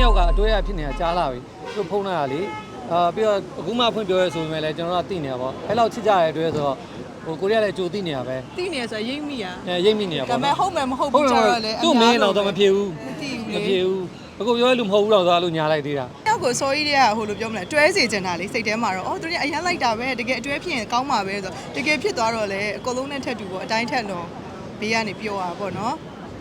နှစ်ယောက်ကအတွဲရဖြစ်နေတာကြားလာပြီသူတို့ဖုန်းလာတာလေအာပြီးတော့အခုမှဖွင့်ပြောရဲဆိုပေမဲ့လည်းကျွန်တော်တို့ကသိနေတာပေါ့အဲ့လောက်ချစ်ကြတဲ့အတွဲဆိုတော့ဟိုကိုရီးယားလည်းကြိုသိနေတာပဲသိနေရဆိုရိပ်မိရအဲရိပ်မိနေတာဒါပေါ့ပေမဲ့ဟုတ်မယ်မဟုတ်ဘူးကြတော့လေသူ့မင်းတော့တော့မဖြစ်ဘူးမသိဘူးမလေဖြစ်ဘူးအခုပြောရလို့မဟုတ်ဘူးတော့သွားလို့ညာလိုက်သေးတာ တယောက်ကို sorry တွေကဟိုလိုပြောမလဲတွဲစီချင်တာလေစိတ်ထဲမှာတော့အော်သူတို့ကအရန်လိုက်တာပဲတကယ်အတွဲဖြစ်ရင်ကောင်းမှာပဲဆိုတကယ်ဖြစ်သွားတော့လေအကုန်လုံးနဲ့ထက်တူပေါ့အတိုင်းထက်တော့ဘေးကနေပြောတာပေါ့နော်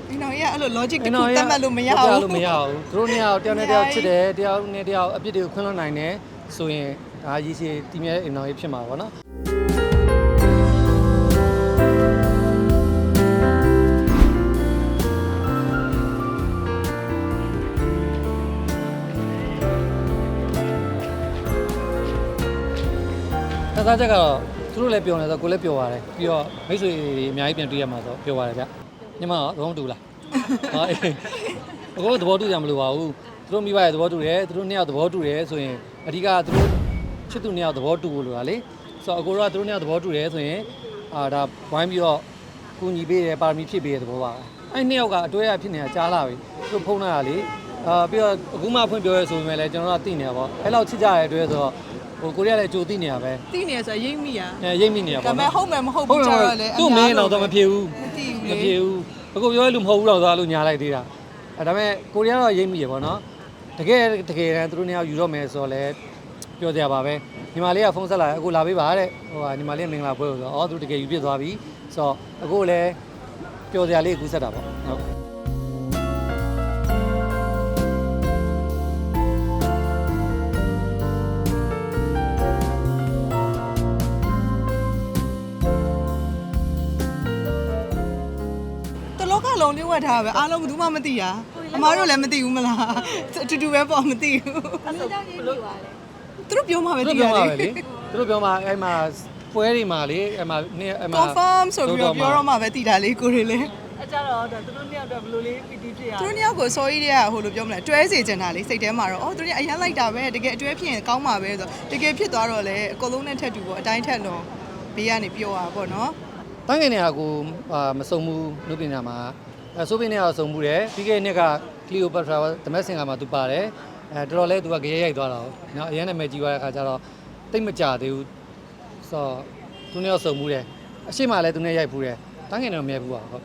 ဒီနောက်ရအဲ့လို logic တစ်ခုတတ်မှတ်လို့မရတဘူးလို့မရဘူးသူတို့နှစ်ယောက်တယောက်နဲ့တယောက်ချစ်တယ်တယောက်နဲ့တယောက်အပြစ်တွေကိုခွင့်လွှတ်နိုင်တယ်ဆိုရင်ဒါရည်စီတည်မြဲတဲ့အိမ်တော်ကြီးဖြစ်မှာပေါ့နော်။သက်သားချက်ကတော့သူတို့လည်းပြောနေဆိုကိုယ်လည်းပြောပါတယ်။ပြီးတော့မိတ်ဆွေတွေအများကြီးပြန်တွေ့ရမှာဆိုပြောပါတယ်ဗျ။ ညီမတော့သဘောမတူလား။ဟာအေး။အကိုသဘောတူကြမလို့ပါဘူး။သူတို့မိဘရဲ့သဘောတူတယ်။သူတို့နှစ်ယောက်သဘောတူတယ်ဆိုရင်အဓိကသူတို့ချစ်သူနှစ်ယောက်သဘောတူလို့လားလေ။ဆိုတော့အကိုတို့ကသူတို့နှစ်ယောက်သဘောတူတယ်ဆိုရင်အာဒါဝိုင်းပြီးတော့ကူညီပေးတယ်ပါရမီဖြည့်ပေးတဲ့သဘောပါပဲ။အဲ့နှစ်ယောက်ကအတွဲရဖြစ်နေတာကြားလာပြီ။သူတို့ဖုန်းလာတာလေ။အာပြီးတော့အခုမှဖွင့်ပြောရဲဆိုပေမဲ့လည်းကျွန်တော်တို့ကသိနေတာပေါ့။အဲ့လောက်ချစ်ကြတဲ့အတွဲဆိုတော့ဟိုကိုရီးယားလည်းကြိုသိနေတာပဲသိနေရဆိုရိပ်မိရအဲရိပ်မိနေတာဒါပေါ့ပေမဲ့ဟုတ်မယ်မဟုတ်ဘူးကြတော့လေသူ့မင်းတော့တော့မဖြစ်ဘူးမသိဘူးမလေဖြစ်ဘူး အခုပြောရလို့မဟုတ်ဘူးတော့သွားလို့ညာလိုက်သေးတာအဲဒါပေမဲ့ကိုရီးယားတော့ရိပ်မိရပေါ့နော်တကယ်တကယ်တမ်းသူတို့နှစ်ယောက်ယူတော့မယ်ဆိုတော့လဲပြောကြပါပဲညီမလေးကဖုန်းဆက်လာတယ်အခုလာပေးပါတဲ့ဟိုကညီမလေးကမင်္ဂလာပွဲလို့ဆိုတော့အော်သူတကယ်ယူပြစ်သွားပြီဆိုတော့အခုလည်းပြောစရာလေးကူးဆက်တာပေါ့ဟုတ် တလောကလုံးလေးဝတ်ထားပဲအားလုံးဘယ်သူမှမသိတာအမားတို့လည်းမသိဘူးမလားအတူတူပဲပေါ့မသိဘူးသူတို့ပြောမှပဲသူသိတို့ရပြောတမှာယ် ပဲလေသူတို့ပြောမှာအဲ့မှာပွဲတွေမှာလေအဲ့မှာနေ့အဲ့မှာ confirm ဆိုပြီးတော့ပြောတော့မှပဲသိတာလေကိုတွေလေအကြတော့ဒါသူတို့နှစ်ယောက်တော့ဘယ်လိုလေးပီတီဖြစ်ရသူတို့နှစ်ယောက်ကို sorry တွေကဟိုလိုပြောမလဲတွဲစီချင်တာလေစိတ်ထဲမှာတော့အော်သူတို့ကအရန်လိုက်တာပဲတကယ်အတွဲဖြစ်ရင်ကောင်းမှာပဲဆိုတကယ်ဖြစ်သွားတော့လေအကုန်လုံးနဲ့ထက်တူပေါ့အတိုင်းထက်တော့ဘေးကနေပြောတာပေါ့နော် တန်းငယ်နေရာကိုအာမစုံဘူးနုပညာမှာအဲဆိုပင်းနေရာကိုစုံဘူးတယ်ပြီးခဲ့တဲ့နှစ်ကကလီယိုပတ်ထရာဓမက်စင်ကမှာသူပါတယ်အဲတော်တော်လေးသူကကြရဲရိုက်သွားတာဟုတ်နော်အရင်နာမည်ကြီးသွားတဲ့အခါကျတော့တိတ်မကြသေးဘူးဆိုတော့သူနဲ့တော့စုံဘူးတယ်အရှိမလည်းသူနဲ့ရိုက်ဘူးတယ်တန်းငယ်နေတော့မရိုက်ဘူးပါဟုတ်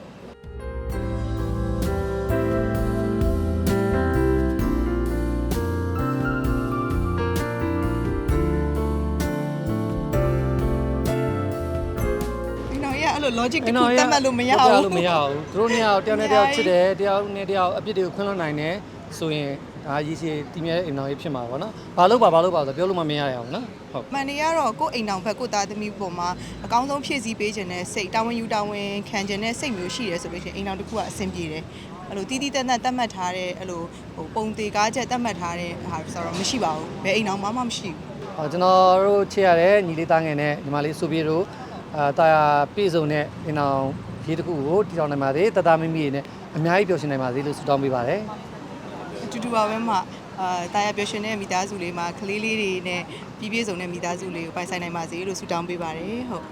လို logic တစ်ခုတတ်မှတ်လို့မရတဘူးလို့မရဘူးသူတို့နှစ်ယောက်တယောက်နဲ့တယောက်ချစ်တယ်တယောက်နဲ့တယောက်အပြစ်တွေကိုခွင့်လွှတ်နိုင်တယ်ဆိုရင်ဒါရည်ရှိတည်မြဲတဲ့အိမ်တော်ကြီးဖြစ်မှာပေါ့နော်ဘာလို့ပါဘာလို့ပါဆိုပြောလို့မမရရအောင်နော်ဟုတ်မှန်နေရတော့ကိုယ့်အိမ်တောင်ဘက်ကိုယ့်သားသမီးပေါ်မှာအကောင်းဆုံးဖြည့်ဆည်းပေးခြင်းနဲ့စိတ်တာဝန်ယူတာဝန်ခံခြင်းနဲ့စိတ်မျိုးရှိရဲဆိုလို့ရှိရင်အိမ်တောင်တစ်ခုကအဆင်ပြေတယ်အဲ့လိုတီးတီးတတ်တတ်တတ်မှတ်ထားတဲ့အဲ့လိုဟိုပုံသေးကားချက်တတ်မှတ်ထားတဲ့ဟာဆိုတော့မရှိပါဘူးဘယ်အိမ်တောင်မှမရှိဘူး။အော်ကျွန်တော်တို့ချစ်ရတဲ့ညီလေးသားငယ်နဲ့ညီမလေးဆိုပြေတို့ အာတာယာပြည့်စုံတဲ့ဒီနောင်ရေးတစ်ခုကိုတည်ထောင်နိုင်ပါသေးတသားမိမိနဲ့အများကြီးပျော်ရွှင်နိုင်ပါသေးလို့ဆုတောင်းပေးပါတယ်အတူတူပါပဲမှအာတာယာပျော်ရွှင်တဲ့မိသားစုလေးမှာကလေးလေးတွေနဲ့ပြည့်ပြည့်စုံတဲ့မိသားစုလေးကိုပိုင်ဆိုင်နိုင်ပါစေလို့ဆုတောင်းပေးပါတယ်ဟုတ်